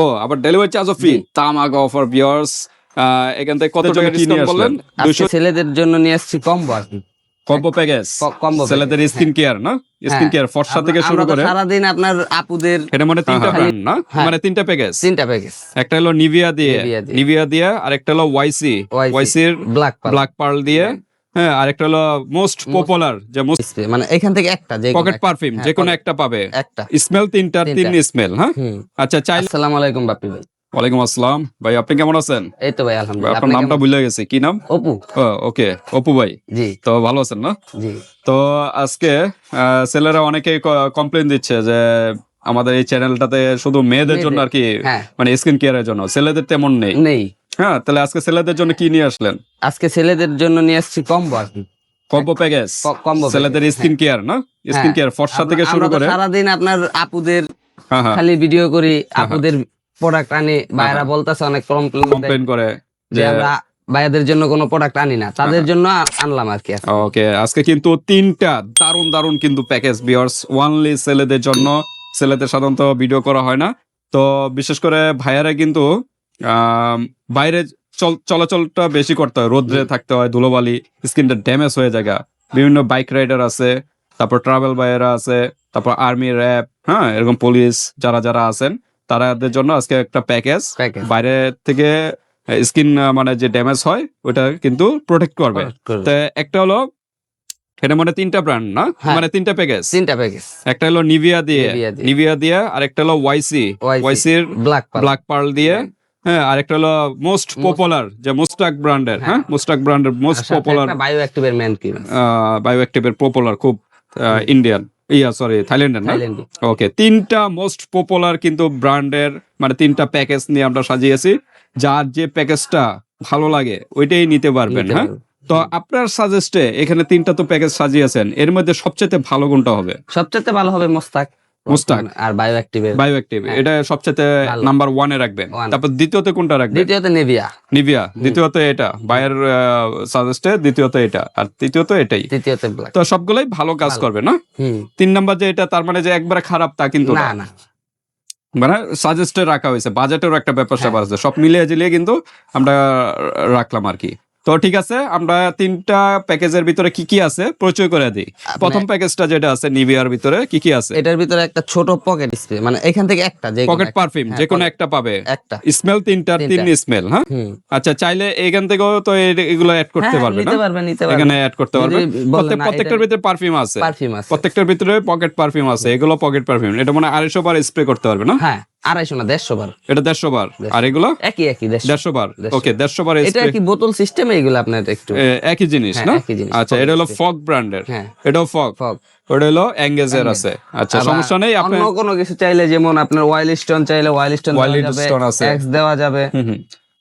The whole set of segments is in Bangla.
ও আবার ডেলিভারি চার্জও ফ্রি তামাক অফার ভিউয়ার্স এখান থেকে কত টাকা কি ডিসকাউন্ট বললেন আসলেন? আজকে ছেলেদের জন্য নিয়ে আসছি কম্বো আর কি। কম্বো প্যাকেজ ক- combo package, ছেলেদের স্কিন কেয়ার না? স্কিন হ্যাঁ। কেয়ার ফর্সা থেকে শুরু করে। সারাদিন আপনার আপুদের এটা মানে তিনটা হ্যাঁ, ব্র্যান্ড না? হ্যাঁ। মানে তিনটা প্যাকেজ তিনটা প্যাকেজ একটা হলো নিভিয়া দিয়ে। নিভিয়া দিয়ে। আর একটা হলো ওয়াইসি ওয়াইসির ব্ল্যাক ব্ল্যাক পার্ল দিয়ে। হ্যাঁ আর একটা হলো মোস্ট পপুলার যে মোস্ট মানে এখান থেকে একটা যে পকেট পারফিউম যে কোনো একটা পাবে। একটা। স্মেল তিনটার তিন স্মেল হ্যাঁ? আচ্ছা চাইলে আসসালামু আলাইকুম বাপি ভাই। ওয়ালাইকুম আসসালাম। ভাই আপনি কেমন আছেন? এই তো ভাই আলহামদুলিল্লাহ। আপনার নামটা ভুলে গেছি। কি নাম? অপু। ওকে অপু ভাই। জি। তো ভালো আছেন না? জি। তো আজকে ছেলেরা অনেকেই কমপ্লেন দিচ্ছে যে আমাদের এই চ্যানেলটাতে শুধু মেয়েদের জন্য আর কি হ্যাঁ। মানে স্কিন কেয়ারের জন্য। ছেলেদের তেমন নেই। নেই। হ্যাঁ তাহলে আজকে ছেলেদের জন্য কি নিয়ে আসলেন? আজকে ছেলেদের জন্য নিয়ে আসছি কম্বো আর কি। কম্বো প্যাকেজ কম্বো ছেলেদের স্কিন কেয়ার না? স্কিন কেয়ার ফর্সা থেকে শুরু করে। সারাদিন আপনার আপুদের হ্যাঁ হ্যাঁ। খালি ভিডিও করি আপুদের প্রোডাক্ট আনি বাইরা বলতেছে অনেক কমপ্লেন করে যে যে আমরা ভাইয়াদের জন্য কোনো প্রোডাক্ট আনি না। তাদের জন্য আনলাম আর কি ওকে আজকে কিন্তু তিনটা দারুণ দারুণ কিন্তু প্যাকেজ বিয়ার্স ওয়ানলি ছেলেদের জন্য। ছেলেদের সাধারণত ভিডিও করা হয় না। তো বিশেষ করে ভাইয়ারা কিন্তু বাইরে চল- চলাচলটা বেশি করতে হয়। রোদ্রে থাকতে হয় ধুলোবালি স্কিনটা ড্যামেজ হয়ে যায় বিভিন্ন বাইক রাইডার আছে তারপর ট্রাভেল বাইরা আছে তারপর আর্মি র্যাব হ্যাঁ এরকম পুলিশ যারা যারা আছেন তারাদের জন্য আজকে একটা প্যাকেজ। বাইরে থেকে স্কিন মানে যে ড্যামেজ হয় ওটা কিন্তু প্রোটেক্ট করবে। তো একটা হলো এটা মানে তিনটা ব্র্যান্ড না? হ্যাঁ। মানে তিনটা প্যাকেজ তিনটা প্যাকেজ একটা হলো নিভিয়া দিয়ে নিভিয়া দিয়ে। আর একটা হলো ওয়াইসি YC, ওয়াইসির ব্ল্যাক ব্ল্যাক পার্ল দিয়ে। হ্যাঁ। আর একটা হলো মোস্ট পপুলার যে মুস্টাক ব্র্যান্ডের হ্যাঁ? মুস্টাক ব্র্যান্ডের মোস্ট পপুলার বায়ো অ্যাক্টিভের ম্যান কি? বায়োঅ্যাক্টিভের পপুলার খুব ইন্ডিয়ান ইয়া সরি থাইল্যান্ডের না? ওকে তিনটা মোস্ট পপুলার কিন্তু ব্র্যান্ডের মানে তিনটা প্যাকেজ নিয়ে আমরা সাজিয়েছি। যার যে প্যাকেজটা ভালো লাগে ওইটাই নিতে পারবেন হ্যাঁ? তো আপনার সাজেস্টে এখানে তিনটা তো প্যাকেজ সাজিয়েছেন এর মধ্যে সবচেয়ে ভালো কোনটা হবে? সবচেয়ে ভালো হবে মোস্তাক মোস্তাক। আর বায়োঅ্যাক্টিভ হ্যাঁ। এটা সবচেয়ে। নাম্বার ওয়ানে রাখবেন। তারপর দ্বিতীয়তে কোনটা রাখবেন? দ্বিতীয়ত নেভিয়া নিভিয়া দ্বিতীয়ত এটা। বায়ের সাজেস্টে দ্বিতীয়ত এটা। আর তৃতীয়ত এটাই। তৃতীয়ত তো সবগুলোই ভালো কাজ করবে না? তিন নাম্বার যে এটা তার মানে যে একবারে খারাপ তা কিন্তু না না। মানে সাজেস্টে রাখা হয়েছে। বাজেটেরও একটা ব্যাপার। স্যাপার আছে। সব মিলিয়ে জিলিয়ে কিন্তু আমরা রাখলাম আর কি। তো ঠিক আছে আমরা তিনটা প্যাকেজের ভিতরে কি কি আছে পরিচয় করে দিই। প্রথম প্যাকেজটা যেটা আছে নিভিয়ার ভিতরে কি কি আছে? এটার ভিতরে একটা ছোট পকেট স্প্রে মানে এখান থেকে একটা যে পকেট পারফিউম হ্যাঁ, যে কোনো একটা পাবে। একটা। স্মেল তিনটার তিন স্মেল হ্যাঁ? আচ্ছা চাইলে এখান থেকেও তো এগুলো অ্যাড করতে হ্যাঁ, পারবে না? নিতে পারবে নিতে পারবে। এখানে অ্যাড করতে পারবে। প্রত্যেক প্রত্যেকটার ভিতরে পারফিউম আছে। পারফিউম আছে। প্রত্যেকটার ভিতরে পকেট পারফিউম আছে এগুলো পকেট পারফিউম এটা মানে আড়াইশো বার স্প্রে করতে পারবে না? হ্যাঁ। আড়াইশো না দেড়শো বার। এটা দেড়শো বার। আর এগুলো? একই একই দেড়শো। বার। ওকে দেড়শো বার এটা কি বোতল সিস্টেমে এগুলো আপনার একটু? একই জিনিস হ্যাঁ, না? আচ্ছা এটা হলো ফগ ব্র্যান্ডের। হ্যাঁ। এটাও ফগ। ফগ। ওটা হলো এঙ্গেজের আছে। আচ্ছা সমস্যা নেই আপনি অন্য কোনো কিছু চাইলে যেমন আপনার ওয়াইল স্টোন চাইলে ওয়াইল স্টোন আছে। এক্স দেওয়া যাবে।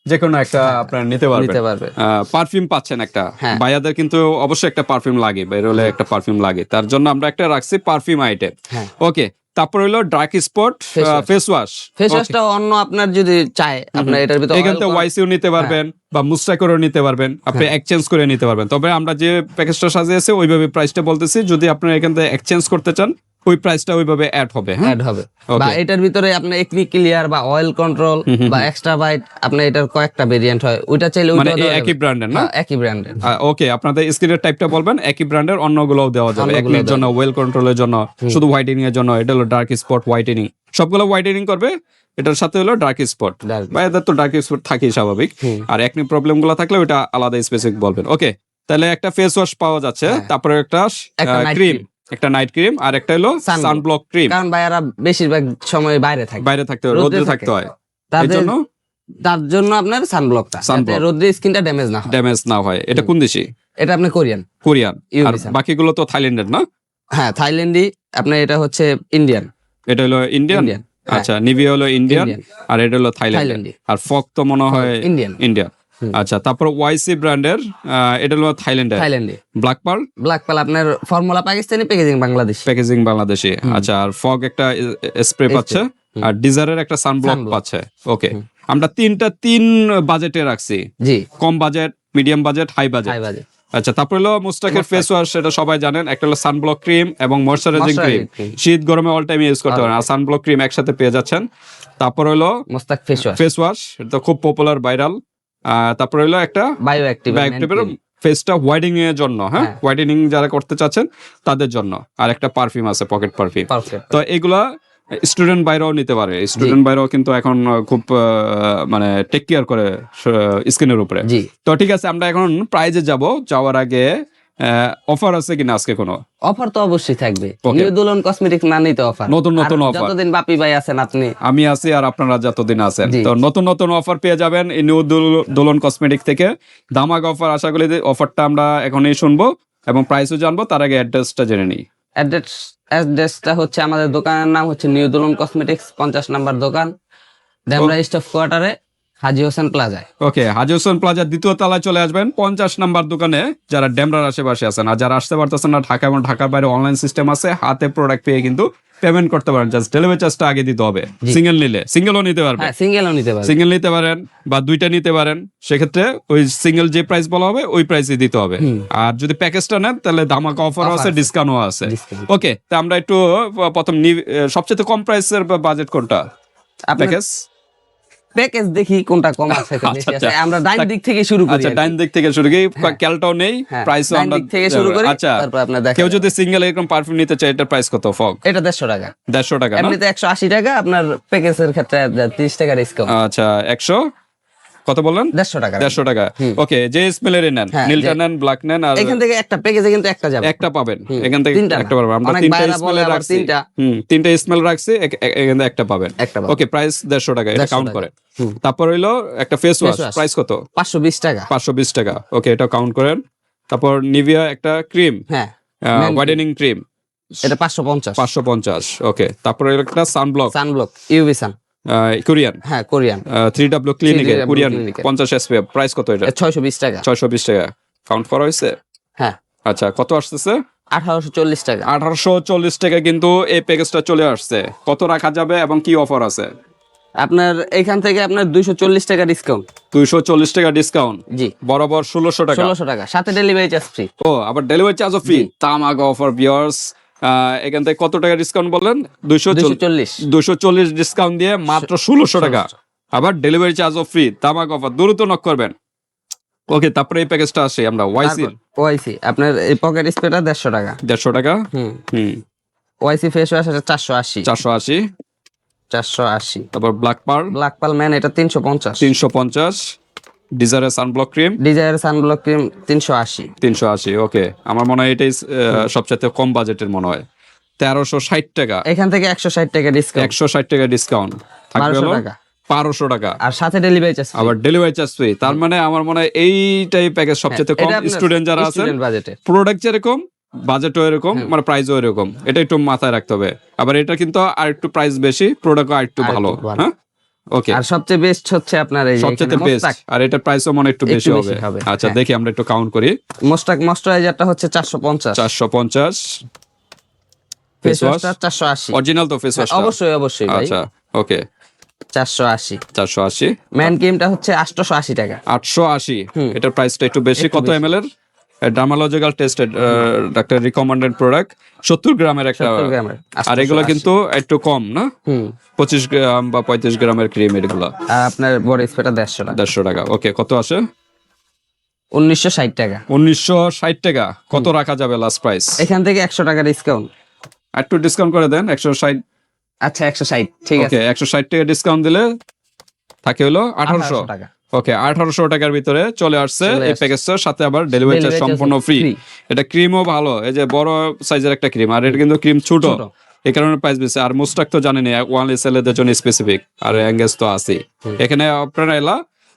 যে কোনো একটা আপনার নিতে পারবেন। নিতে পারবে পারফিউম পাচ্ছেন একটা। হ্যাঁ। ভাইয়াদের কিন্তু অবশ্যই একটা পারফিউম লাগে বের হলে একটা পারফিউম লাগে। তার জন্য আমরা একটা রাখছি পারফিউম আইটেম হ্যাঁ। ওকে তারপর হলো dark spot face wash face ওয়াশটা অন্য আপনার যদি চায় আপনার এটার ভিতরে এখান থেকে ওয়াইসিও নিতে পারবেন বা মুস্টাকরও নিতে পারবেন। আপনি হ্যাঁ। এক্সচেঞ্জ করে নিতে পারবেন। তবে আমরা যে প্যাকেজটা সাজিয়েছি ওইভাবে প্রাইসটা বলতেছি যদি আপনি এখান থেকে এক্সচেঞ্জ করতে চান ওই প্রাইসটা ওইভাবে অ্যাড হবে হ্যাঁ? অ্যাড হবে। বা এটার ভিতরে আপনার একনি ক্লিয়ার বা অয়েল কন্ট্রোল বা এক্সট্রা বাইট আপনার এটার কয়েকটা ভেরিয়েন্ট হয়। ওইটা চাইলে মানে একই ব্র্যান্ডের না? হ্যাঁ, একই ব্র্যান্ডের ওকে আপনাদের স্ক্রিনের টাইপটা বলবেন একই ব্র্যান্ডের অন্যগুলোও দেওয়া যাবে। একনির জন্য ওয়েল কন্ট্রোলের জন্য শুধু হোয়াইটেনিং এর জন্য এটা হলো ডার্ক স্পট হোয়াইটেনিং সবগুলো হোয়াইটেনিং করবে এটার সাথে হলো ডার্ক স্পট বা এদের তো ডার্ক স্পট থাকেই স্বাভাবিক। আর একনি প্রবলেমগুলো থাকলে ওটা আলাদা স্পেসিফিক বলবেন। ওকে তাহলে একটা ফেস ওয়াশ পাওয়া যাচ্ছে হ্যাঁ। তারপরে একটা ক্রিম। একটা নাইট ক্রিম আর একটা হলো সানব্লক ক্রিম কারণ ভাইয়ারা বেশিরভাগ সময় বাইরে থাকে। বাইরে থাকতে হয় রোদে রোদে থাকতে হয়। তাদের জন্য তার জন্য আপনার সানব্লকটা। যাতে রোদ্রে স্কিনটা ড্যামেজ না হয়। ড্যামেজ না হয়। এটা কোন দেশি? এটা আপনি কোরিয়ান। কোরিয়ান। আর বাকিগুলো তো থাইল্যান্ডের না? হ্যাঁ থাইল্যান্ডি আপনার এটা হচ্ছে ইন্ডিয়ান। এটা হলো ইন্ডিয়ান? ইন্ডিয়ান আচ্ছা নিভিয়া হলো ইন্ডিয়ান ইন্ডিয়ান। আর এটা হলো থাইল্যান্ড। আর ফক তো মনে হয় ইন্ডিয়ান। ইন্ডিয়া হুম। আচ্ছা তারপর ওয়াইসি ব্র্যান্ডের এটা হলো থাইল্যান্ডের। থাইল্যান্ডি। ব্ল্যাক পার্ল ব্ল্যাক পাল আপনার formula Pakistani packaging Bangladesh. Packaging Bangladeshi. আচ্ছা আর ফগ একটা স্প্রে পাচ্ছে। আর ডিজারের একটা সানব্লক। পাচ্ছে। ওকে আমরা তিনটা তিন বাজেটে রাখছি। জি। কম budget medium budget high budget high বাজে আচ্ছা তারপর হলো মুস্তাকের ফেস ওয়াশ সেটা সবাই জানেন। একটা হলো সানব্লক ক্রিম এবং ময়শ্চারাইজিং ক্রিম শীত গরমে অল টাইম ইউজ করতে পারেন। আর সানব্লক ক্রিম একসাথে পেয়ে যাচ্ছেন। তারপর হলো মোস্তাক ফেস ওয়াশ ফেস ওয়াশ এটা খুব পপুলার ভাইরাল তারপর হলো একটা বায়ো ফেসটা হোয়াইটিং এর জন্য হ্যাঁ? ওয়াইডিং হোয়াইটেনিং যারা করতে চাচ্ছেন তাদের জন্য। আর একটা পারফিউম আছে পকেট পারফিউম তো এগুলা স্টুডেন্ট বাইরেও নিতে পারে। স্টুডেন্ট বাইরেও কিন্তু এখন খুব মানে টেক কেয়ার করে স্কিনের উপরে। তো ঠিক আছে আমরা এখন প্রাইজে যাব। যাওয়ার আগে অফার আছে কিনা আজকে কোনো? অফার তো অবশ্যই থাকবে. নিউ দুলন কসমেটিক্স মানেই তো অফার নতুন নতুন offer। যতদিন বাপি ভাই আছেন আপনি। আমি আছি আর আপনারা যতদিন আছেন। তো নতুন নতুন অফার পেয়ে যাবেন এই নিউ দুল- দোলন কসমেটিক থেকে। দামাক অফার আশা করি যে অফারটা আমরা এখনই শুনব এবং প্রাইসও জানব তার আগে অ্যাড্রেসটা জেনে নিই। অ্যাড্রেস অ্যাড্রেসটা হচ্ছে আমাদের দোকানের নাম হচ্ছে নিউ দুলন কসমেটিক্স পঞ্চাশ নাম্বার দোকান। ডেমরা স্টফ কোয়ার্টারে হাজি হোসেন প্লাজায়। ওকে হাজি হোসেন প্লাজার দ্বিতীয় তলায় চলে আসবেন পঞ্চাশ নাম্বার দোকানে যারা ডেমরার আশেপাশে আছেন। আর যারা আসতে পারতেছেন না ঢাকা এবং ঢাকার বাইরে অনলাইন সিস্টেম আছে হাতে প্রোডাক্ট পেয়ে কিন্তু পেমেন্ট করতে পারেন। জাস্ট ডেলিভারি চার্জটা আগে দিতে হবে। সিঙ্গেল নিলে সিঙ্গেলও নিতে পারবে। হ্যাঁ সিঙ্গেলও নিতে পারবে। সিঙ্গেল নিতে পারেন বা দুইটা নিতে পারেন। সেক্ষেত্রে ওই সিঙ্গেল যে প্রাইস বলা হবে ওই প্রাইসে দিতে হবে। আর যদি প্যাকেজটা নেন তাহলে ধামাকা অফার আছে। ডিসকাউন্টও আছে। ওকে তা আমরা একটু প্রথম সবচেয়ে কম প্রাইসের বাজেট কোনটা? প্যাকেজ প্যাকেজ দেখি কোনটা কম আছে আচ্ছা, আছে। আমরা ডাইন দিক থেকে শুরু করি আচ্ছা ডাইন দিক থেকে শুরু করি। ক্যালটাও নেই প্রাইস ডাইন আমরা দিক থেকে শুরু করি আচ্ছা তারপর আপনার দেখেন কেউ যদি সিঙ্গেল এরকম পারফিউম নিতে চায় এটা প্রাইস কত ফগ এটা দেড়শো টাকা। দেড়শো টাকা এমনিতে একশো আশি টাকা আপনার প্যাকেজের ক্ষেত্রে তিরিশ টাকা ডিসকাউন্ট আচ্ছা একশো? কত বললেন? দেড়শো টাকা। দেড়শো টাকা। ওকে যে স্মেলেরই নেন হ্যাঁ, নীলটা নেন ব্ল্যাক নেন আর এখান থেকে একটা প্যাকেজে কিন্তু একটা যাবে। একটা পাবেন। এখান থেকে তিনটা একটা পাবেন। আমরা তিনটা বলে রাখছি। তিনটা। হুম তিনটা স্মেল রাখছি এখান থেকে একটা পাবেন। ওকে প্রাইস দেড়শো টাকা এটা কাউন্ট টাকা। করে তারপর হইল একটা ফেস ওয়াশ প্রাইস কত? পাঁচশো বিশ টাকা। পাঁচশো বিশ টাকা। ওকে এটা কাউন্ট করেন। তারপর নিভিয়া একটা ক্রিম হ্যাঁ। হোয়াইটেনিং ক্রিম এটা পাঁচশো পঞ্চাশ। পাঁচশো পঞ্চাশ। ওকে তারপরে একটা sunblock sunblock UV sun Korean. হ্যাঁ কোরিয়ান। থ্রি ডাব্লিউ ক্লিনিকে কোরিয়ান পঞ্চাশ এসপিএফ প্রাইস কত এটা? ছয়শো বিশ টাকা। ছয়শো বিশ টাকা। কাউন্ট করা হয়েছে? হ্যাঁ। আচ্ছা কত আসতেছে? আঠারোশো চল্লিশ টাকা। আঠারোশো চল্লিশ টাকা কিন্তু এই প্যাকেজটা চলে আসছে। কত রাখা যাবে এবং কি অফার আছে? আপনার এখান থেকে আপনার দুইশো চল্লিশ টাকা ডিসকাউন্ট দুইশো চল্লিশ টাকা ডিসকাউন্ট জি। বরাবর ষোলোশো টাকা। ষোলোশো টাকা। সাথে ডেলিভারি চার্জ ফ্রি ও আবার ডেলিভারি চার্জও ফ্রি তামাক অফার বিয়ার্স এখান থেকে কত টাকা ডিসকাউন্ট বললেন? দুইশো দুইশো চল্লিশ। দুশো চল্লিশ ডিসকাউন্ট দিয়ে মাত্র ষোলোশো টাকা। আবার ডেলিভারি চার্জও ফ্রি তামাক অফার দ্রুত নক করবেন। ওকে তারপরে এই প্যাকেজটা আসে আমরা ওয়াইসি ওয়াইসি আপনার এই পকেট স্প্রেটা দেড়শো টাকা। দেড়শো টাকা? হুম। হুম। ওয়াইসি ফেস ওয়াশ আছে চারশো আশি। চারশো আশি। চারশো আশি। তারপর black pearl black pearl man এটা তিনশো পঞ্চাশ। তিনশো পঞ্চাশ। ডিজারের sunblock cream Desire sunblock cream তিনশো আশি। তিনশো আশি ওকে আমার মনে হয় এটাই সবচেয়ে কম বাজেটের মনে হয়। তেরোশো ষাট টাকা। এখান থেকে একশো ষাট টাকা ডিসকাউন্ট একশো ষাট টাকা ডিসকাউন্ট থাকবে বারোশো টাকা। বারোশো টাকা। আর সাথে ডেলিভারি চার্জ আবার ডেলিভারি চার্জ ফ্রি তার মানে আমার মনে হয় এইটাই প্যাকেজ সবচেয়ে কম স্টুডেন্ট যারা বাজেটে প্রোডাক্ট যেরকম বাজেটও এরকম মানে প্রাইসও এরকম। এটা একটু মাথায় রাখতে হবে। আবার এটা কিন্তু আর একটু প্রাইস বেশি প্রোডাক্টও আর একটু ভালো। হ্যাঁ? ওকে আর সবচেয়ে বেস্ট হচ্ছে আপনার এই সবচেয়ে বেস্ট আর এটার প্রাইসও মনে একটু বেশি হবে। আচ্ছা হ্যাঁ। দেখি আমরা একটু কাউন্ট করি। মোস্টাক ময়শ্চারাইজারটা হচ্ছে চারশো পঞ্চাশ। চারশো পঞ্চাশ। ফেস ফেস ওয়াশটা চারশো আশি। অরিজিনাল তো ফেস ওয়াশ অবশ্যই অবশ্যই ভাই। আচ্ছা ওকে চারশো আশি। চারশো আশি। ম্যান ক্রিমটা হচ্ছে আটশোশো আশি টাকা। আটশো আশি। হুম। এটার প্রাইসটা একটু বেশি কত বেশি। এম এল এর dermatological tested doctor recommended product সত্তর গ্রামের একটা আর এগুলো কিন্তু একটু কম না? পঁচিশ গ্রাম বা পঁয়ত্রিশ গ্রামের ক্রিম এগুলো। আপনার বডি স্প্রেটা দেড়শো টাকা। দেড়শো টাকা ওকে কত আসে? উনিশশো ষাট টাকা। উনিশশো ষাট টাকা কত রাখা যাবে লাস্ট প্রাইস এখান থেকে একশো টাকা ডিসকাউন্ট একটু ডিসকাউন্ট করে দেন একশো ষাট। আচ্ছা একশো ষাট ঠিক আছে। ওকে একশো ষাট টাকা ডিসকাউন্ট দিলে থাকে হলো আঠারোশো। 1800 টাকা। ওকে আঠারোশো টাকার ভিতরে চলে আসছে এই প্যাকেজটার সাথে আবার ডেলিভারি চার্জ সম্পূর্ণ ফ্রি। এটা ক্রিমও ভালো এই যে বড় সাইজের একটা ক্রিম আর এটা কিন্তু ক্রিম ছোট। এই কারণে প্রাইস বেশি আর মোস্টাক তো জানেনি ওয়ান ছেলেদের জন্য স্পেসিফিক আর এঙ্গেজ তো আছে। এখানে আপনারা এলা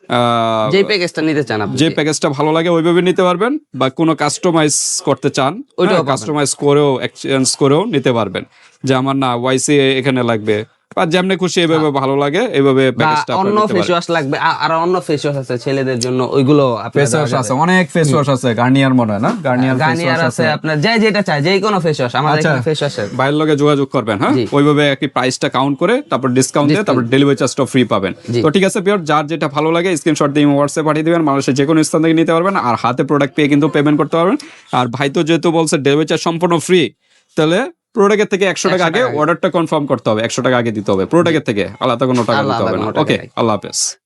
আহ, প্যাকেজটা নিতে চান যে প্যাকেজটা ভালো লাগে ওইভাবে নিতে পারবেন বা কোনো কাস্টমাইজ করতে চান পাবেন। কাস্টমাইজ করেও এক্সচেঞ্জ করেও নিতে পারবেন। যে আমার না ওয়াইসি এখানে লাগবে বা যেমনি খুশি এভাবে ভালো লাগে এইভাবে বা প্যাকেজটা অন্য ফেস ওয়াশ লাগবে আরও অন্য ফেস ওয়াশ আছে ছেলেদের জন্য ওইগুলো ফেস ওয়াশ আছে অনেক ফেস ওয়াশ আছে গার্নিয়ার মনে হয় না? গার্নিয়ার ফেস গার্নিয়ার আছে আপনার যে যেটা চায় যেই কোনো ফেস ওয়াশ আমাদের আচ্ছা। এখানে ফেস ওয়াশ বাইরের লগে যোগাযোগ করবেন হ্যাঁ। ওইভাবে একই প্রাইসটা কাউন্ট করে তারপর ডিসকাউন্ট দিয়ে তারপর ডেলিভারি চার্জটা ফ্রি পাবেন। তো ঠিক আছে পিওর যার যেটা ভালো লাগে স্ক্রিনশট দিয়ে হোয়াটসঅ্যাপ পাঠিয়ে দিবেন মানুষের যে কোনো স্থান থেকে নিতে পারবেন আর হাতে প্রোডাক্ট পেয়ে কিন্তু পেমেন্ট করতে পারবেন। আর ভাই তো যেহেতু বলছে ডেলিভারি চার্জ সম্পূর্ণ ফ্রি তাহলে প্রোডাক্টের থেকে একশো টাকা আগে অর্ডারটা কনফার্ম করতে হবে একশো টাকা আগে দিতে হবে। প্রোডাক্টের থেকে আলাদা কোনো টাকা দিতে হবে না। ওকে। আল্লাহ হাফেজ।